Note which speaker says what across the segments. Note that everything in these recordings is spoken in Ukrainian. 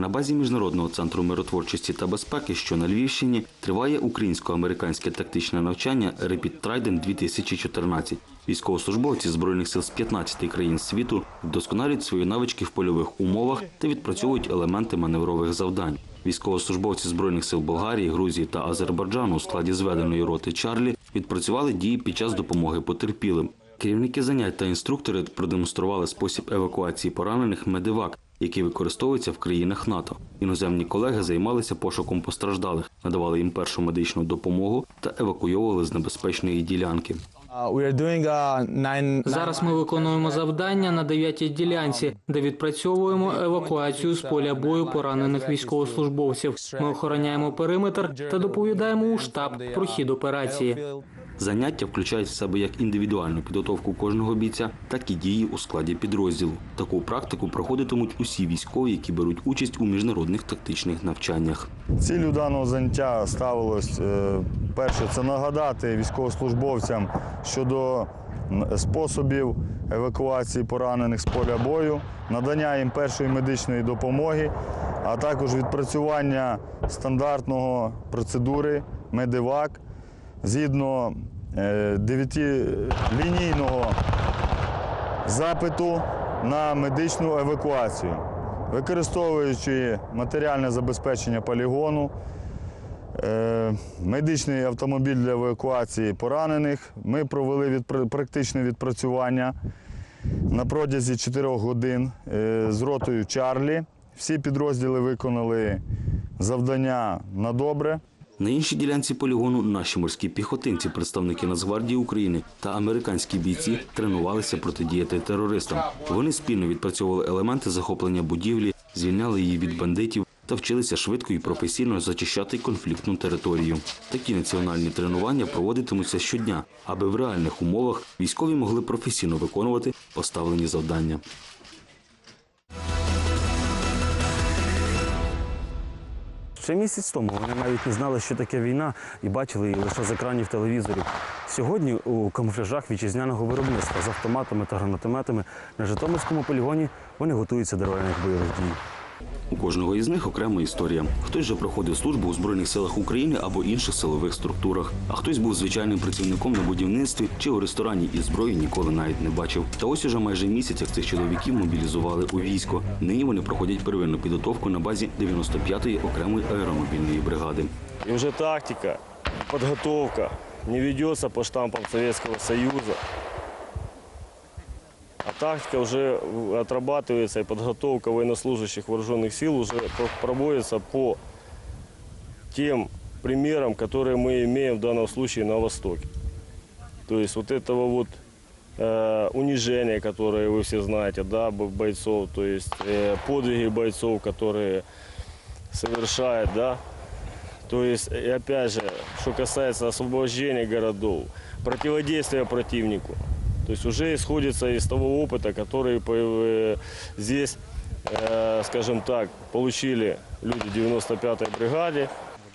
Speaker 1: На базі міжнародного центру миротворчості та безпеки, що на Львівщині, триває українсько-американське тактичне навчання Rapid Trident 2014. Військовослужбовці збройних сил з 15 країн світу вдосконалюють свої навички в польових умовах та відпрацьовують елементи маневрових завдань. Військовослужбовці збройних сил Болгарії, Грузії та Азербайджану у складі зведеної роти Чарлі відпрацювали дії під час допомоги потерпілим. Керівники занять та інструктори продемонстрували спосіб евакуації поранених медивак, який використовується в країнах НАТО. Іноземні колеги займалися пошуком постраждалих, надавали їм першу медичну допомогу та евакуйовували з небезпечної ділянки.
Speaker 2: Зараз ми виконуємо завдання на дев'ятій ділянці, де відпрацьовуємо евакуацію з поля бою поранених військовослужбовців. Ми охороняємо периметр та доповідаємо у штаб про хід операції.
Speaker 1: Заняття включають в себе як індивідуальну підготовку кожного бійця, так і дії у складі підрозділу. Таку практику проходитимуть усі військові, які беруть участь у міжнародних тактичних навчаннях.
Speaker 3: Ціллю даного заняття ставилось е, перше це нагадати військовослужбовцям щодо способів евакуації поранених з поля бою, надання їм першої медичної допомоги, а також відпрацювання стандартного процедури медивак згідно е, дев'ятилінійного запиту на медичну евакуацію, використовуючи матеріальне забезпечення полігону, е, медичний автомобіль для евакуації поранених. Ми провели практичне відпрацювання на протязі 4 годин е, з ротою Чарлі. Всі підрозділи виконали завдання на добре.
Speaker 1: На іншій ділянці полігону наші морські піхотинці, представники Нацгвардії України та американські бійці тренувалися протидіяти терористам. Вони спільно відпрацьовували елементи захоплення будівлі, звільняли її від бандитів та вчилися швидко і професійно зачищати конфліктну територію. Такі національні тренування проводитимуться щодня, аби в реальних умовах військові могли професійно виконувати поставлені завдання.
Speaker 4: Ще місяць тому вони навіть не знали, що таке війна, і бачили її лише з екранів телевізорів. Сьогодні у камуфляжах вітчизняного виробництва з автоматами та гранатометами на Житомирському полігоні вони готуються до реальних бойових дій.
Speaker 1: У кожного із них окрема історія. Хтось же проходив службу у Збройних силах України або інших силових структурах, а хтось був звичайним працівником на будівництві чи у ресторані і зброї ніколи навіть не бачив. Та ось уже майже місяць, як цих чоловіків мобілізували у військо. Нині вони проходять первинну підготовку на базі 95-ї окремої аеромобільної бригади.
Speaker 5: И уже тактика, подготовка не ведется по штампам Советского Союза. Тактика уже отрабатывается и подготовка военнослужащих вооруженных сил уже про- проводится по тем примерам, которые мы имеем в данном случае на Востоке. То есть вот этого вот э, унижения, которое вы все знаете, да, бо- бойцов, то есть э, подвиги бойцов, которые совершают, да, то есть, и опять же, что касается освобождения городов, противодействия противнику, то есть уже исходится из того опыта, который по- э, здесь, э, скажем так, получили люди 95-й бригаде.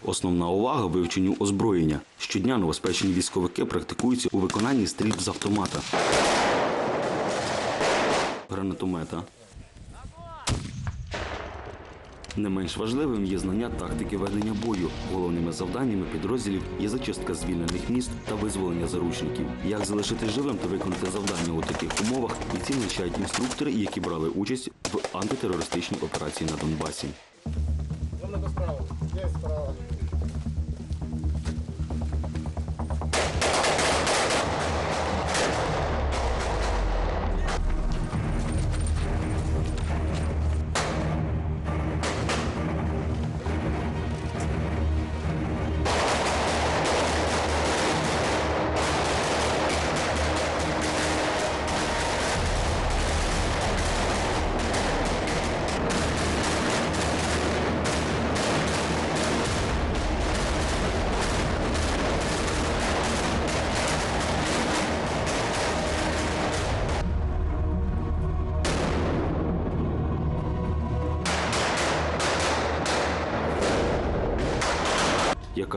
Speaker 1: Основна увага вивченню озброєння. Щодня новоспечені військовики практикуються у виконанні стрільб з автомата, гранатомета. Не менш важливим є знання тактики ведення бою. Головними завданнями підрозділів є зачистка звільнених міст та визволення заручників. Як залишити живим та виконати завдання у таких умовах, бійці навчають інструктори, які брали участь в антитерористичній операції на Донбасі. Як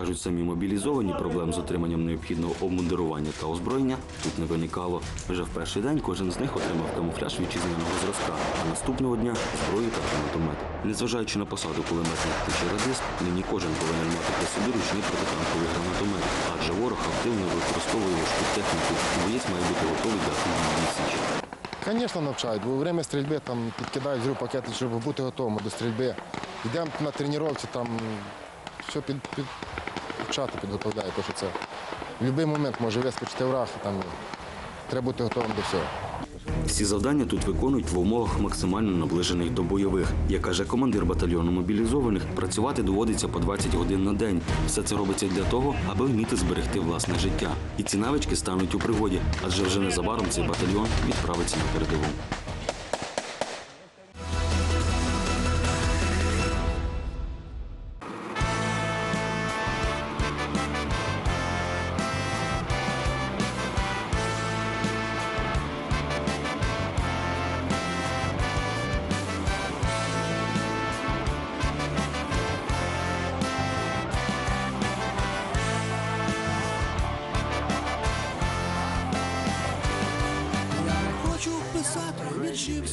Speaker 1: кажуть самі мобілізовані, проблем з отриманням необхідного обмундирування та озброєння тут не виникало. Вже в перший день кожен з них отримав камуфляж вітчизняного зразка, а наступного дня зброю та гранатомет. Незважаючи на посаду кулеметник чи радист, нині кожен повинен мати при собі ручний протитанковий гранатомет, адже ворог активно використовує важку техніку, боєць має бути готовий до активної відсічі.
Speaker 6: Звісно, навчають, бо время стрільби там підкидають зрю пакети, щоб бути готовим до стрільби. Йдемо на тренування, там все під, під чати підготовляють, тому що це в будь-який момент може вискочити враг, там треба бути готовим до всього.
Speaker 1: Всі завдання тут виконують в умовах максимально наближених до бойових. Як каже командир батальйону мобілізованих, працювати доводиться по 20 годин на день. Все це робиться для того, аби вміти зберегти власне життя. І ці навички стануть у пригоді, адже вже незабаром цей батальйон відправиться на передову.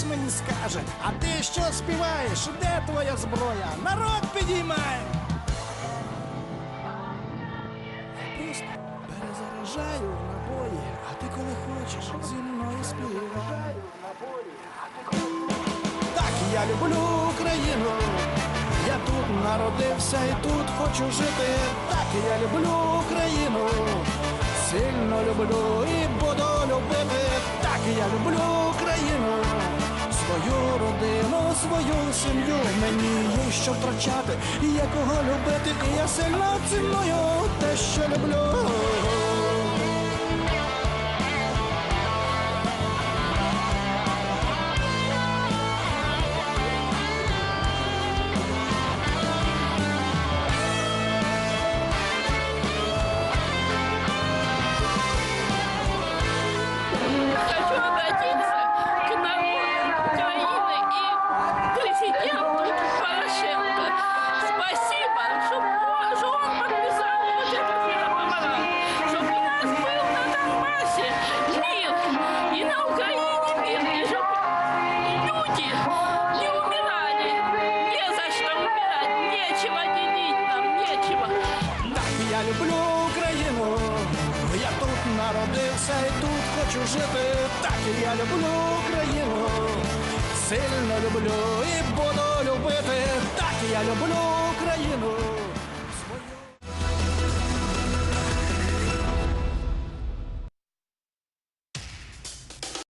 Speaker 7: хтось мені скаже, а ти що співаєш? Де твоя зброя? Народ підіймає. Просто перезаряджаю набої, а ти коли хочеш зі мною співай. Так я люблю Україну. Я тут народився і тут хочу жити. Так я люблю Україну. Сильно люблю і буду любити. Так я люблю Україну. Свою родину, свою сім'ю. Мені є що втрачати, є кого любити. І я сильно ціную те, що люблю. тут хочу жити, так і я люблю Україну, сильно люблю і буду любити, так я люблю Україну.